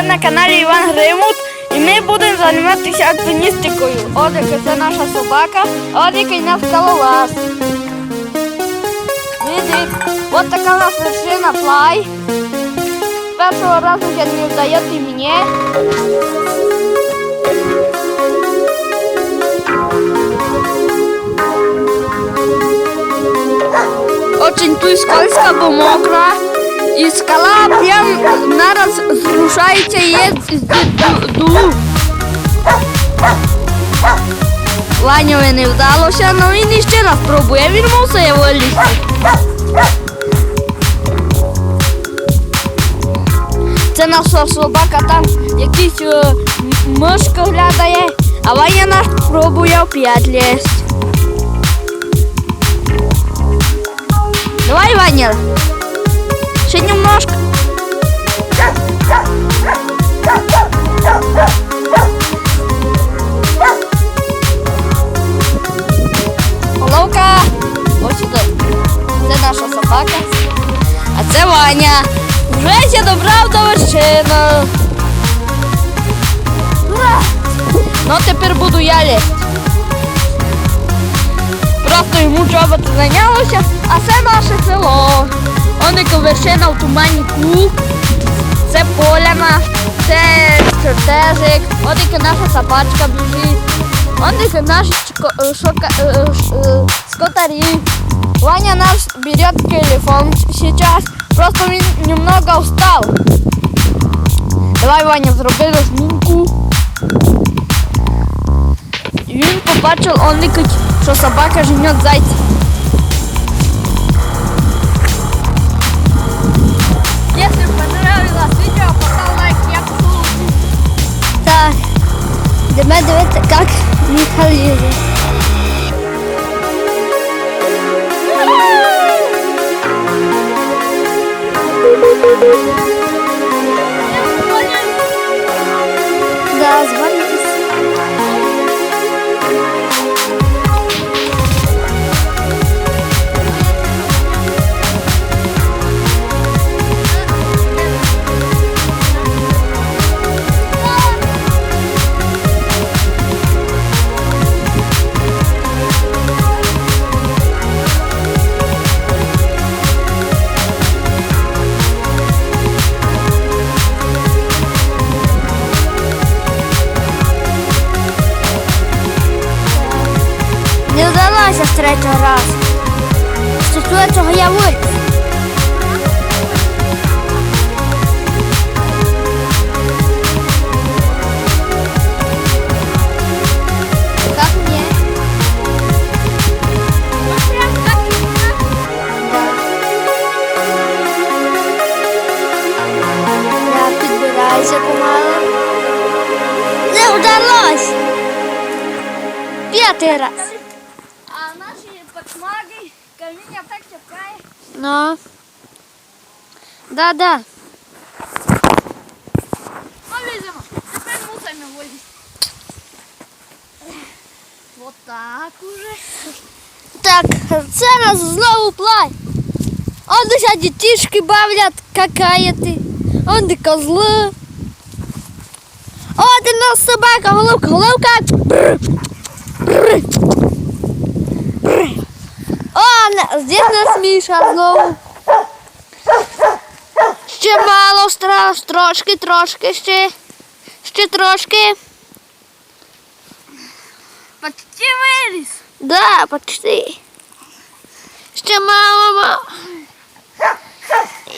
Ви на каналі Іван Гримут і ми будемо займатися альпіністикою. От яка це наша собака, а от який наш скалолаз. Видите, от така у нас вершина плай. Першого разу я не вдається і мені. Очень тут скользко, бо мокро. І скала прям нараз зрушається є ду. Ваньові не вдалося, але він іще раз пробує, він мусить вилізти. Це наша собака там якийсь е, мишка глядає, а Ваня наш пробує опять лізти. Давай, Ваня. Ще немножко. Головка. Ось сюди. Це наша собака. А це Ваня. Вже я добрав до вершини. Ну тепер буду я лізти. Просто йому чоботи зайнялося, а це наше село. Вершина в тумані куб. Це поляна, це чертежик, яка наша собачка біжить. Яка наші е, е, е, скотарі. Ваня наш берет телефон сейчас, просто він немного устал. Давай, Ваня, зроби розмінку. І він побачив, он що собака женет зайця. Если понравилось видео, поставь лайк, я пошел Так. Йдемо как Михаил. Не вдалося з третього разу. З четвертого я виліз. Не вдалося. П'ятий раз. А наші пацмаги каміння так чекає. Ну. Да, да. Поліземо. Тепер мусимо вилізти. Вот так уже. Так, зараз знову плай. Он десь дітішки бавлять, какаяти. Он де козли. О, де нас собака, головка, головка. Брр, На- здесь нас Міша знову. Ще мало страш, трошки, трошки ще. Ще трошки. Почти виліз. Да, почти. Ще мало. мало.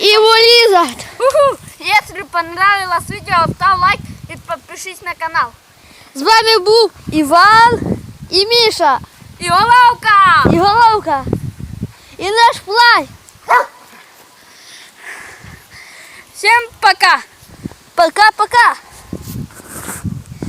І вилізать. Уху. Если понравилось видео, ставь лайк и подпишись на канал. З вами був Іван і Міша, И головка! і головка, і наш плай. Всем пока! Пока-пока.